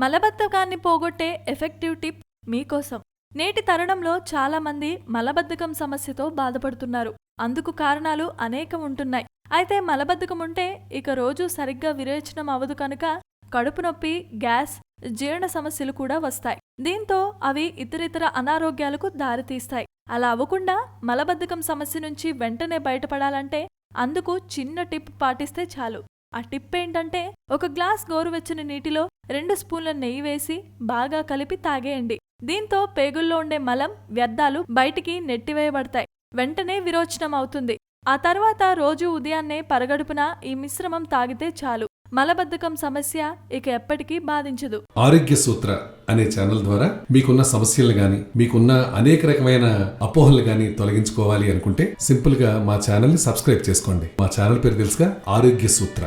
మలబద్ధకాన్ని పోగొట్టే effective tip మీకోసం. నేటి తరుణంలో చాలామంది మలబద్ధకం సమస్యతో బాధపడుతున్నారు. అందుకు కారణాలు అనేకం ఉంటున్నాయి. అయితే మలబద్ధకం ఉంటే ఇక రోజు సరిగ్గా విరేచనం అవదు కనుక కడుపు నొప్పి గ్యాస్ జీర్ణ సమస్యలు కూడా వస్తాయి. దీంతో అవి ఇతరితర అనారోగ్యాలకు దారితీస్తాయి. అలా అవ్వకుండా మలబద్ధకం సమస్య నుంచి వెంటనే బయటపడాలంటే అందుకు చిన్న టిప్ పాటిస్తే చాలు. ఆ టిప్ ఏంటంటే ఒక గ్లాస్ గోరువెచ్చని నీటిలో రెండు స్పూన్ల నెయ్యి వేసి బాగా కలిపి తాగేయండి. దీంతో పేగుల్లో ఉండే మలం వ్యర్థాలు బయటికి నెట్టివేయబడతాయి. వెంటనే విరోచనం అవుతుంది ఆ తర్వాత రోజు ఉదయాన్నే పరగడుపున ఈ మిశ్రమం తాగితే చాలు. మలబద్ధకం సమస్య ఇక ఎప్పటికీ బాధించదు. ఆరోగ్య సూత్ర అనే ఛానల్ ద్వారా మీకున్న సమస్యలు గాని మీకున్న అనేక రకమైన అపోహలు గాని తొలగించుకోవాలి అనుకుంటే సింపుల్గా మా ఛానల్ని సబ్స్క్రైబ్ చేసుకోండి. మా ఛానల్ పేరు తెలుసుగా ఆరోగ్య సూత్ర.